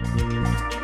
Música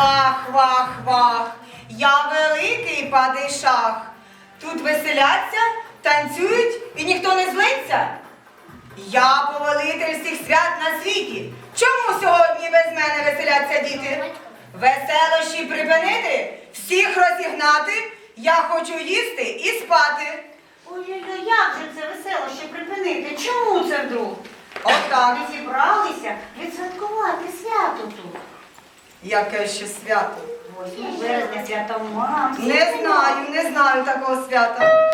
Вах, вах, вах, я великий падишах. Тут веселяться, танцюють і ніхто не злиться. Я повелитель всіх свят на світі. Чому сьогодні без мене веселяться діти? Веселощі припинити, всіх розігнати. Я хочу їсти і спати. Ой, як же це веселощі припинити? Чому це вдруг? Отак. Ми зібралися відсвяткувати свято тут. Яке ще свято? Березня свято мам. Не знаю, не знаю такого свята.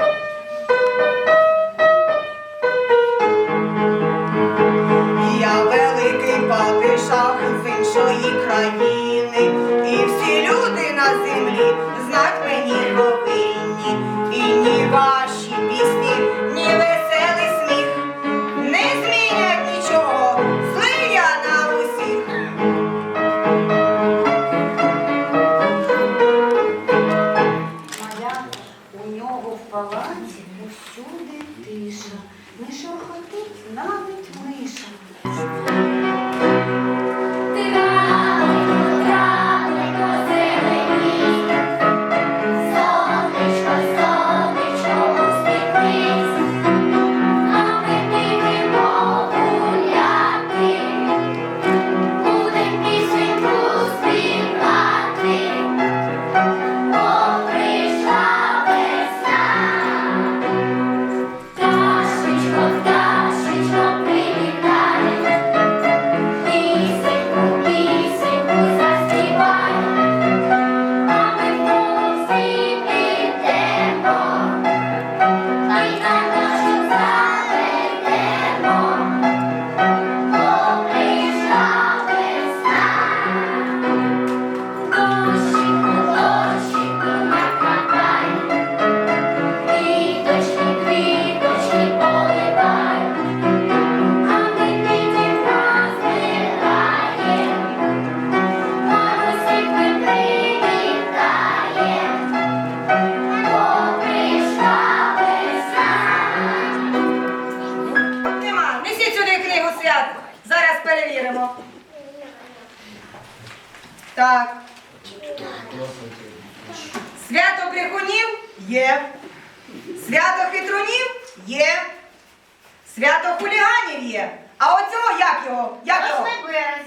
Свято хуліганів є. А оцього як його? Як його?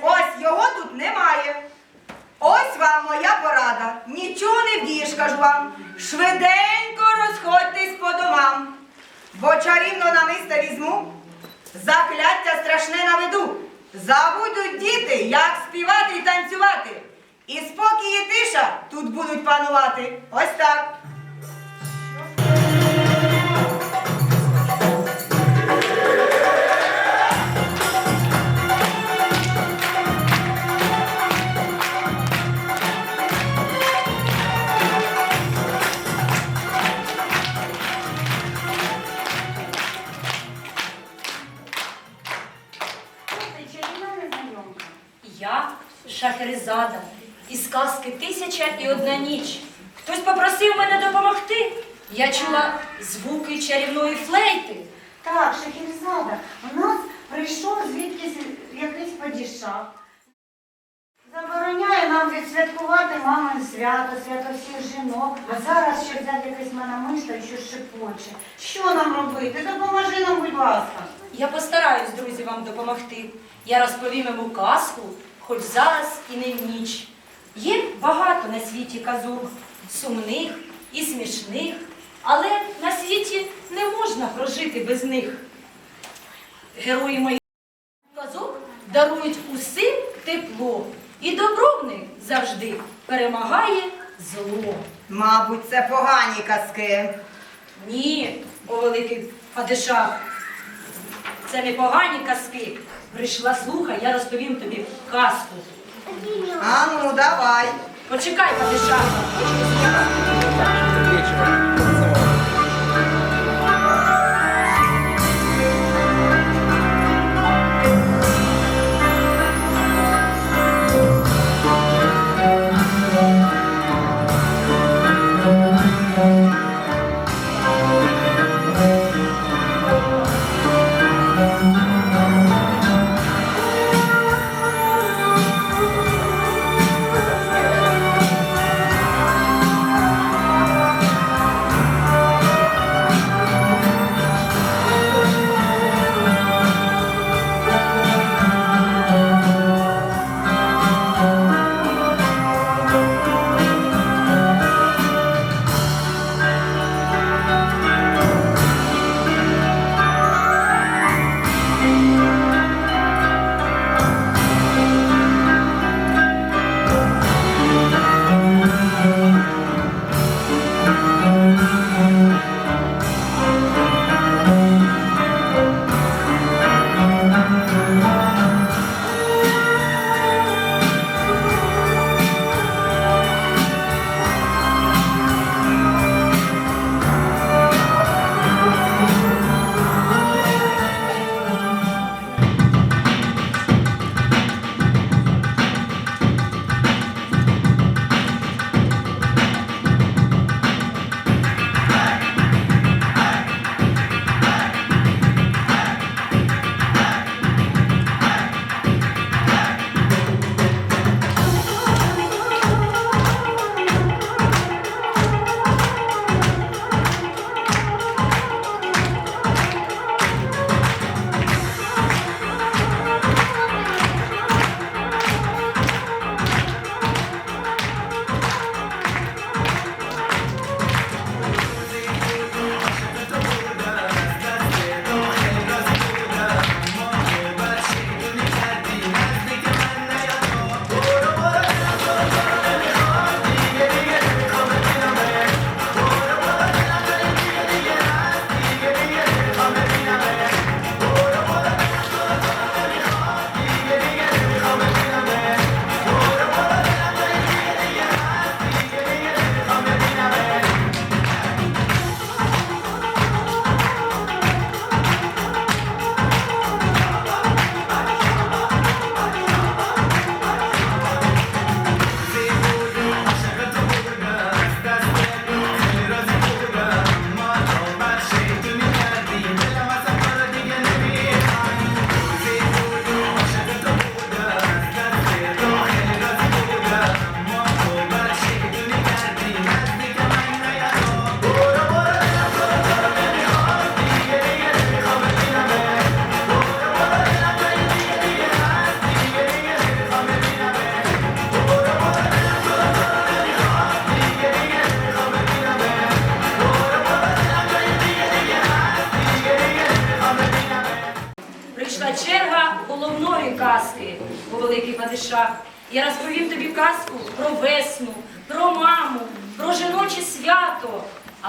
Ось його тут немає. Ось вам моя порада. Нічого не вдієш, кажу вам. Швиденько розходьтесь по домам. Бо чарівно намиста візьму, закляття страшне наведу. Забудуть діти, як співати і танцювати. І спокій і тиша тут будуть панувати. Ось так. Тисяча і одна ніч. Хтось попросив мене допомогти. Я чула звуки чарівної флейти. Так, Шахерезада, у нас прийшов звідкись якийсь падішах. Забороняє нам відсвяткувати мамин свято, свято всіх жінок. А зараз ще взяти якесь манамишта і що шепоче. Що нам робити? Допоможи нам, будь ласка. Я постараюсь, друзі, вам допомогти. Я розповім йому казку, хоч зараз і не в ніч. Є багато на світі казок, сумних і смішних, але на світі не можна прожити без них. Герої моїх казок дарують усім тепло, і добро в них завжди перемагає зло. Мабуть, це погані казки. Ні, о великий падишах. Це не погані казки. Прийшла слухай, я розповім тобі казку. А ну, давай. Почекай, падишах.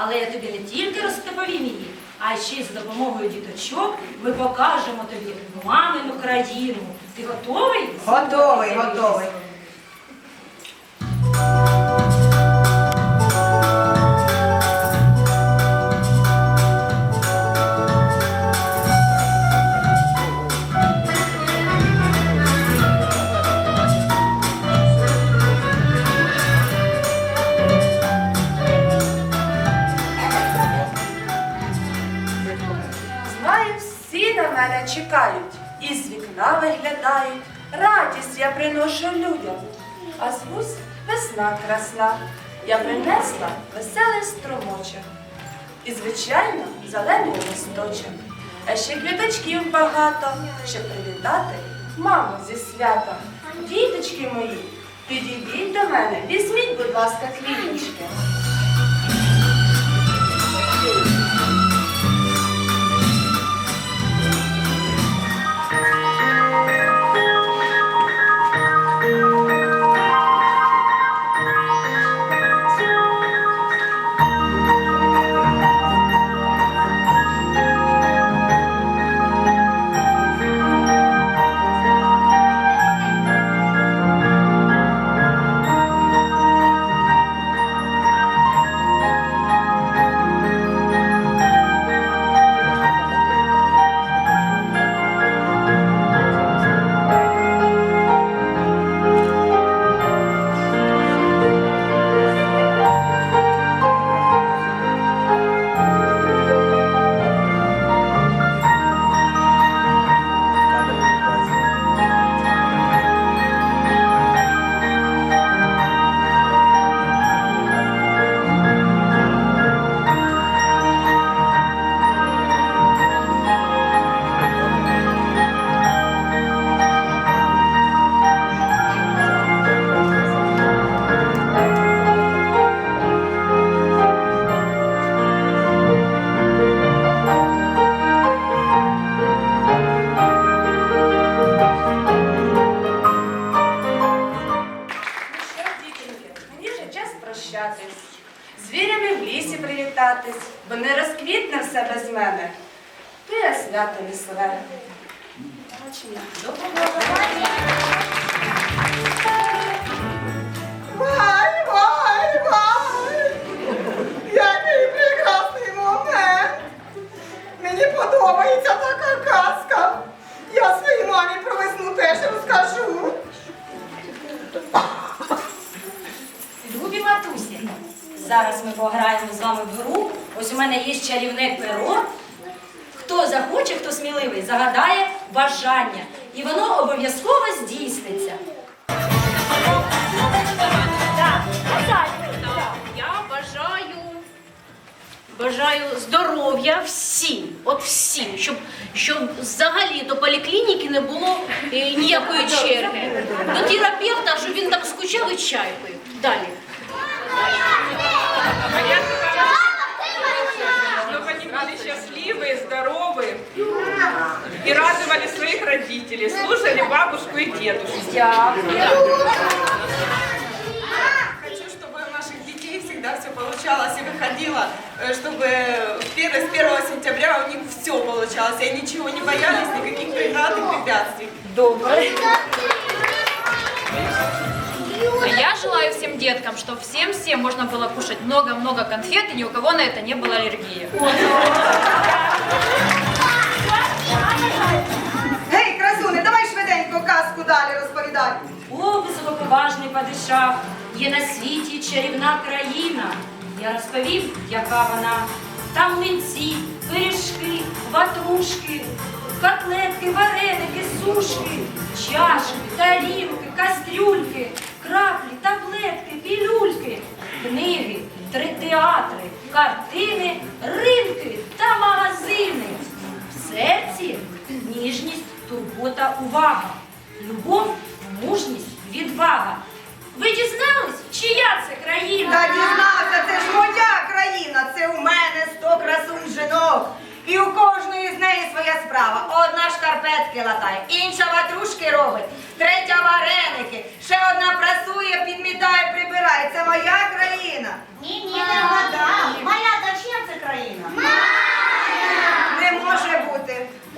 Але я тобі не тільки розповім її, а ще й з допомогою діточок ми покажемо тобі мамину країну. Ти готовий? Готовий, готовий. Вікна. Радість я приношу людям. А звусь весна красна. Я принесла веселий струмочок. І, звичайно, зелений листочок. А ще квіточків багато, щоб привітати маму зі святом. Діточки мої, підійдіть до мене, візьміть, будь ласка, квіточки. Бажання. І воно обов'язково здійсниться. Я бажаю, бажаю здоров'я всім, от всім, щоб, щоб взагалі до поліклініки не було е, ніякої черги. До терапевта, щоб він там скучав і чай родителей, слушали бабушку и дедушку. Хочу, чтобы у наших детей всегда все получалось и выходило, э, чтобы в первый- с 1 сентября у них все получалось, и они ничего не боялись, никаких преград и препятствий. Я желаю всем деткам, чтобы всем-всем можно было кушать много-много конфет, и ни у кого на это не было аллергии. Швиденько казку далі розповідай. О, високоповажний падишах, є на світі чарівна країна. Я розповім, яка вона. Там млинці, пиріжки, ватрушки, котлетки, вареники, сушки, чашки, тарілки, кастрюльки, краплі, таблетки, пілюльки, книги, три театри, картини, ринки та магазини. В серці ніжність, турбота, увага, любов, мужність, відвага. Ви дізнались, чия це країна? Та дізнався, це ж моя країна, це у мене сто красунь жінок. І у кожної з неї своя справа. Одна шкарпетки латає, інша ватрушки робить, третя вареники, ще одна прасує, підмітає, прибирає. Це моя країна. Ні, ні, не вода. Чия це країна? Не може бути.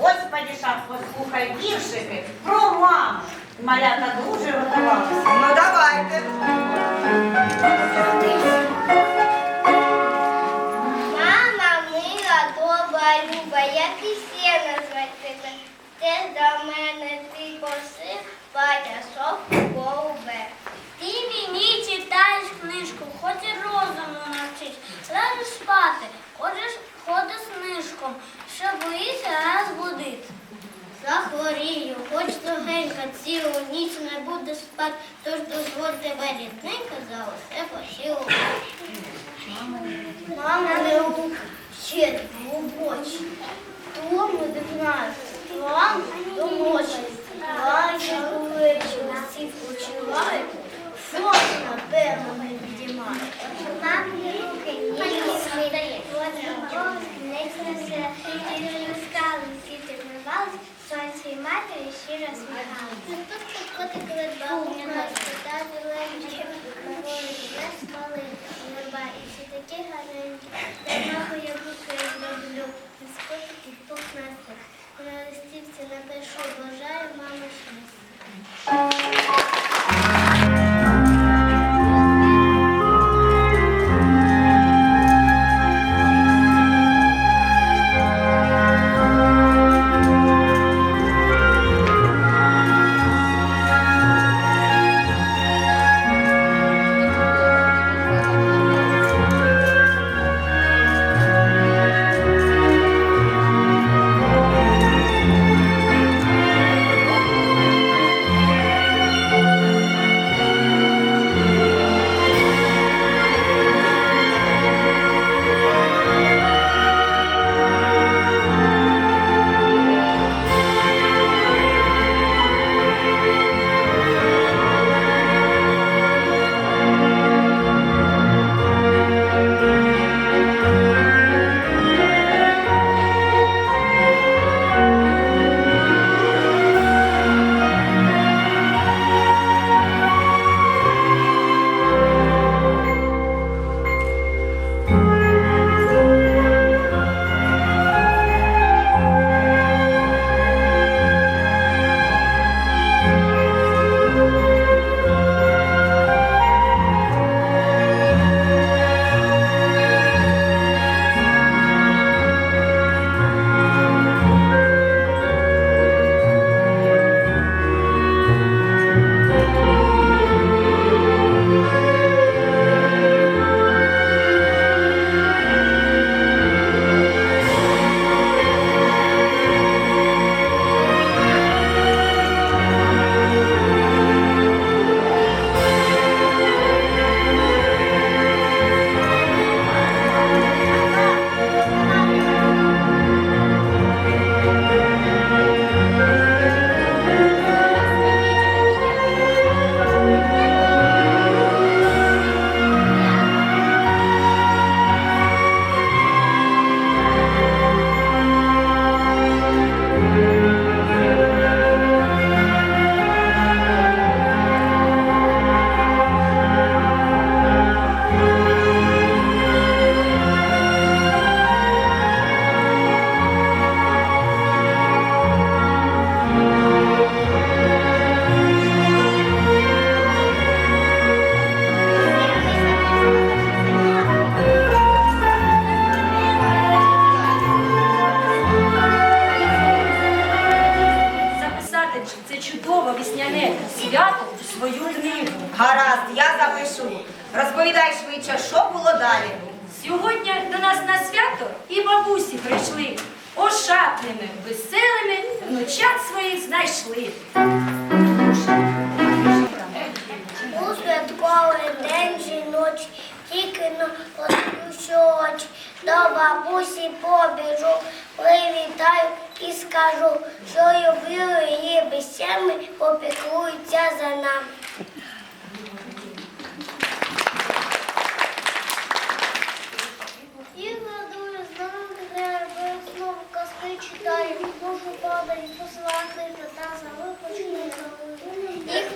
Господи, шах, послухай віршики про маму. Малята дуже готувалася. Ну давайте. Мама мила, добра, люба, як і ще назвати тебе. Ти за мене ти просив, легенька цілу ніч не буде спати, тож дозволь тебе рідненько за усе пощілувати. Мама не вчить глибочі, тому не знаю, вам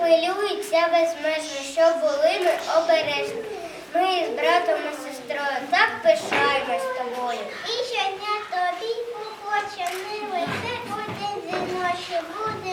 хвилюються безмежно, що були ми обережні. Ми з братом і сестрою так пишаємось тобою. І щодня тобі похоче, милий, це один зі ночі буде.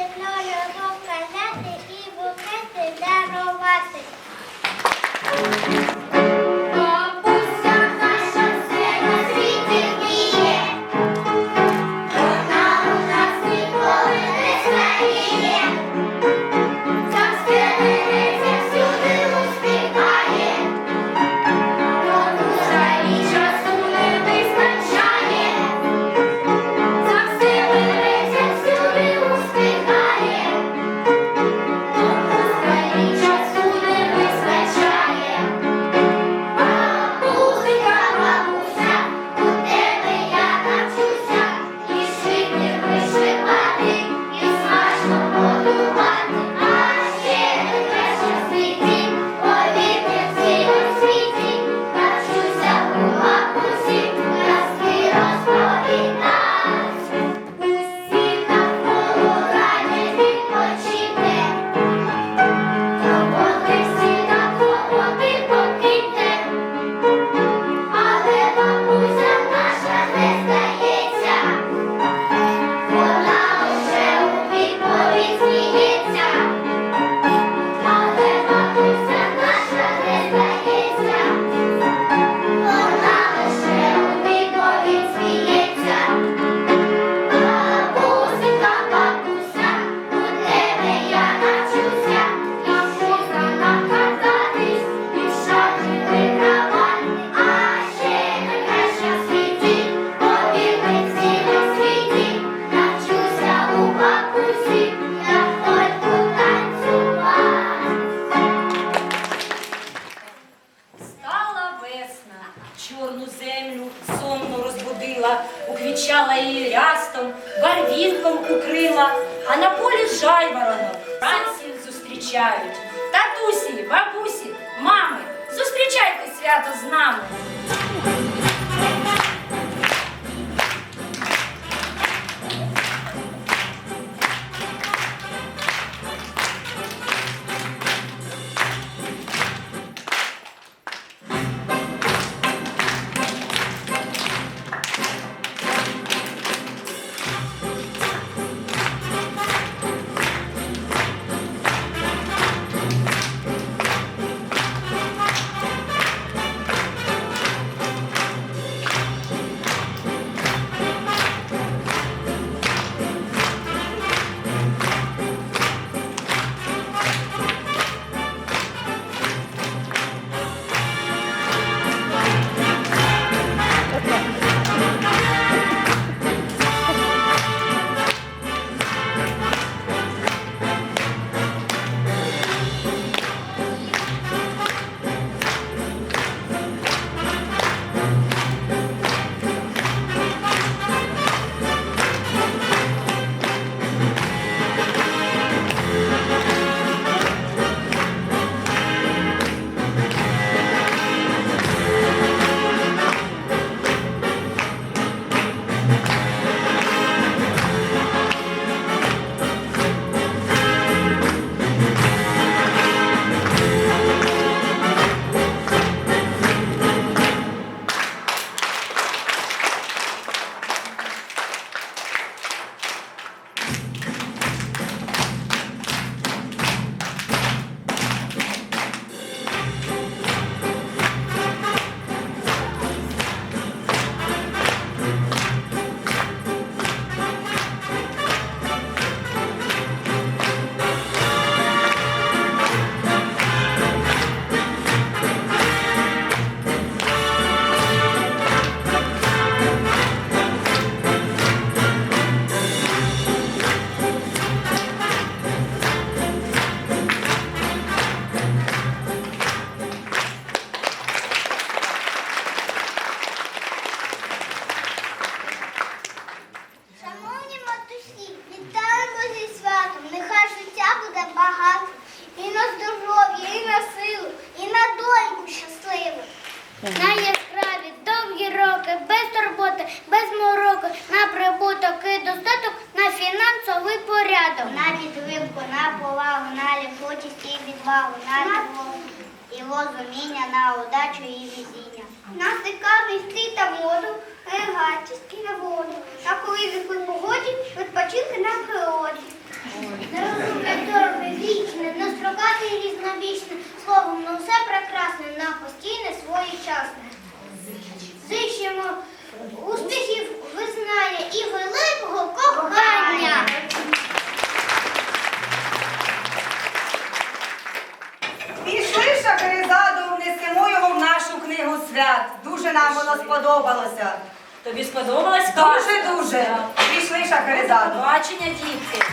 Тобі сподобалась Дуже-дуже. Пішли шахерезаду. Бачення, дітки.